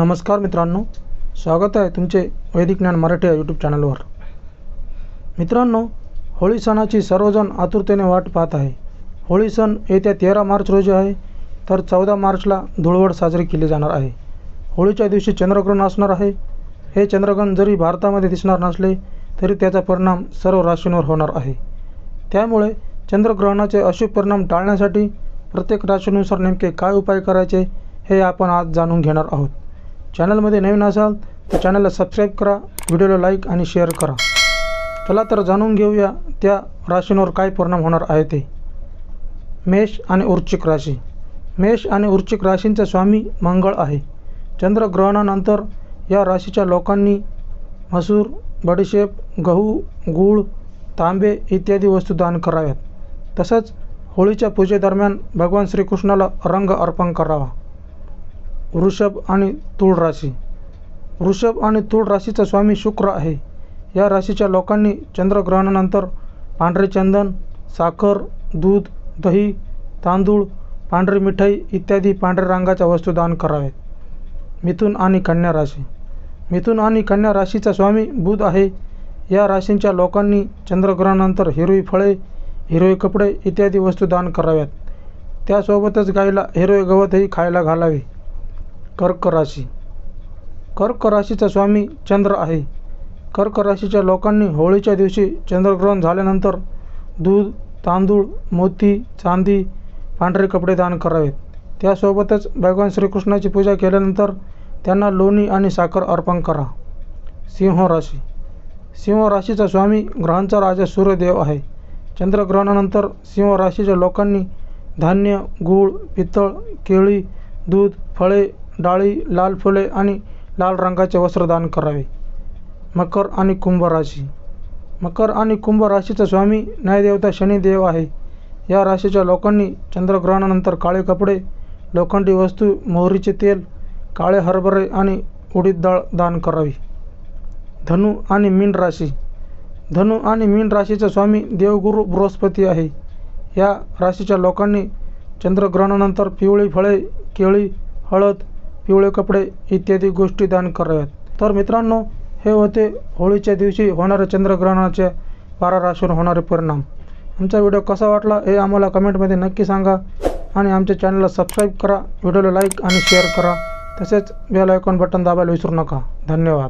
नमस्कार मित्रांनो स्वागत आहे तुमचे वैदिक ज्ञान मराठी या यूट्यूब चॅनलवर मित्रांनो होळी सणाची सर्वजण आतुरतेने वाट पाहत आहे. होळी सण येत्या तेरा मार्च रोजी आहे तर चौदा मार्चला धुळवड साजरी केली जाणार आहे. होळीच्या दिवशी चंद्रग्रहण असणार आहे. हे चंद्रग्रहण जरी भारतामध्ये दिसणार नसले तरी त्याचा परिणाम सर्व राशींवर होणार आहे. त्यामुळे चंद्रग्रहणाचे अशुभ परिणाम टाळण्यासाठी प्रत्येक राशीनुसार नेमके काय उपाय करायचे हे आपण आज जाणून घेणार आहोत. चॅनलमध्ये नवीन असाल तर चॅनलला सबस्क्राईब करा व्हिडिओला लाईक आणि शेअर करा. चला तर जाणून घेऊया त्या राशींवर काय परिणाम होणार आहे ते. मेष आणि उर्चिक राशी. मेष आणि उर्चिक राशींचा स्वामी मंगळ आहे. चंद्रग्रहणानंतर या राशीच्या लोकांनी मसूर बडीशेप गहू गूळ तांबे इत्यादी वस्तू दान कराव्यात. तसंच होळीच्या पूजेदरम्यान भगवान श्रीकृष्णाला रंग अर्पण करावा. वृषभ आणि तूळ राशी. वृषभ आणि तूळ राशीचा स्वामी शुक्र आहे. या राशीच्या लोकांनी चंद्रग्रहणानंतर पांढरे चंदन साखर दूध दही तांदूळ पांढरी मिठाई इत्यादी पांढऱ्या रंगाच्या वस्तू दान कराव्यात. मिथुन आणि कन्या राशी. मिथुन आणि कन्या राशीचा स्वामी बुध आहे. या राशींच्या लोकांनी चंद्रग्रहणानंतर हिरवी फळे हिरवे कपडे इत्यादी वस्तू दान कराव्यात. त्यासोबतच गाईला हिरवे गवतही खायला घालावे. कर्क राशी. कर्क राशीचा स्वामी चंद्र आहे. कर्क राशीच्या लोकांनी होळीच्या दिवशी चंद्रग्रहण झाल्यानंतर दूध तांदूळ मोती चांदी पांढरे कपडे दान करावेत. त्यासोबतच भगवान श्रीकृष्णाची पूजा केल्यानंतर त्यांना लोणी आणि साखर अर्पण करा. सिंह राशी. सिंह राशीचा स्वामी ग्रहांचा राजा सूर्यदेव आहे. चंद्रग्रहणानंतर सिंह राशीच्या लोकांनी धान्य गूळ पितळ केळी दूध फळे डाळी लाल फुले आणि लाल रंगाचे वस्त्र दान करावे. मकर आणि कुंभ राशी. मकर आणि कुंभ राशीचा स्वामी न्यायदेवता शनिदेव आहे. या राशीच्या लोकांनी चंद्रग्रहणानंतर काळे कपडे लोखंडी वस्तू मोहरीचे तेल काळे हरभरे आणि उडीद डाळ दान करावी. धनु आणि मीन राशी. धनु आणि मीन राशीचा स्वामी देवगुरु बृहस्पती आहे. या राशीच्या लोकांनी चंद्रग्रहणानंतर पिवळी फळे केळी हळद पिवळे कपडे इत्यादी गोष्टी दान कराव्यात. तर मित्रांनो हे होते होळीच्या दिवशी होणाऱ्या चंद्रग्रहणाचे बारा राशीवर होणारे परिणाम. आमचा व्हिडिओ कसा वाटला हे आम्हाला कमेंटमध्ये नक्की सांगा आणि आमच्या चॅनलला सबस्क्राईब करा व्हिडिओला लाईक आणि शेअर करा. तसेच बेल आयकॉन बटन दाबायला विसरू नका. धन्यवाद.